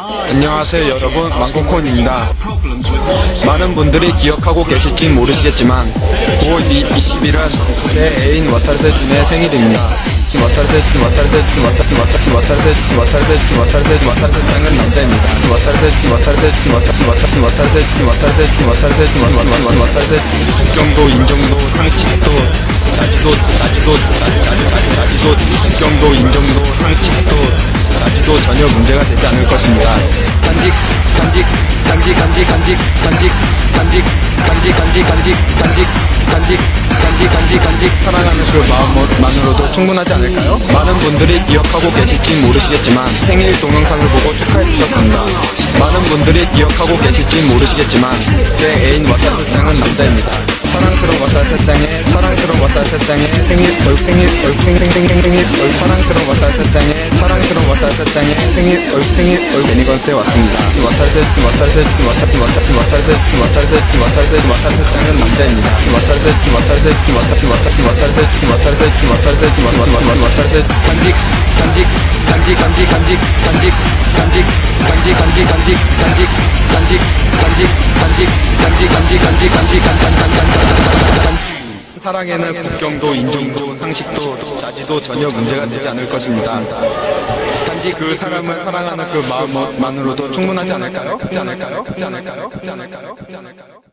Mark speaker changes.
Speaker 1: 안녕하세요 여러분 망고콘입니다 많은 분들이 기억하고 계실지 모르시겠지만 9월 20일은 제 애인 와타르세준의 생일입니다 와타르세준 와타르세준 와타르세준 와타르세준 와타르세준 와타르세준 와타르세준은 남자입니다 와타르세준 와타르세준 와타르세준 와타르세준 와타르세준 와타르세준 와타르세준 정도 인정도 상식도 자지도 자지도 자지도 자지도 정도 인정도 상식도 자지도 전혀 문제가 되지 않을 것입니다. 간직, 간직, 간직, 간직, 간직, 간직, 간직, 간직, 간직, 간직, 간직, 간직, 간직, 간직, 간직, 사랑하는 그 마음만으로도 충분하지 않을까요? 많은 분들이 기억하고 계실지 모르시겠지만 생일 동영상을 보고 축하해 주셨습니다. 많은 분들이 기억하고 계실지 모르시겠지만 제 애인 와타스짱은 남자입니다. 사랑스러운 와타스짱의 사랑스러운 생일 얼 생일 얼 생일 생일 생일 얼 사랑스러운 와타스짱의 사랑스러운 와타스짱의 생일 얼 생일 얼 매니건스에 왔습니다. 와타르세 와타르세 와타르세 와타르세 와타르세 와타르세 와타르세 와타르세짱은 남자입니다. 와타르세 와타르세 와타르세 와타르세 와타르세 와타르세 와타르세 와타르세 와타르세 간직 간직 간직 간직 간직 간직 간직 간직 간직 간직 간직 간직 간직 간직 간직 간직 간직 간직 간간간간간 사랑에는 국경도 인종도 상식도 자지도 전혀 문제가 되지 않을 것입니다. 단지 그 사람을 사랑하는 그 마음만으로도 충분하지 않을까요? 않을까요? 않을까요? 않을까요? 않을까요?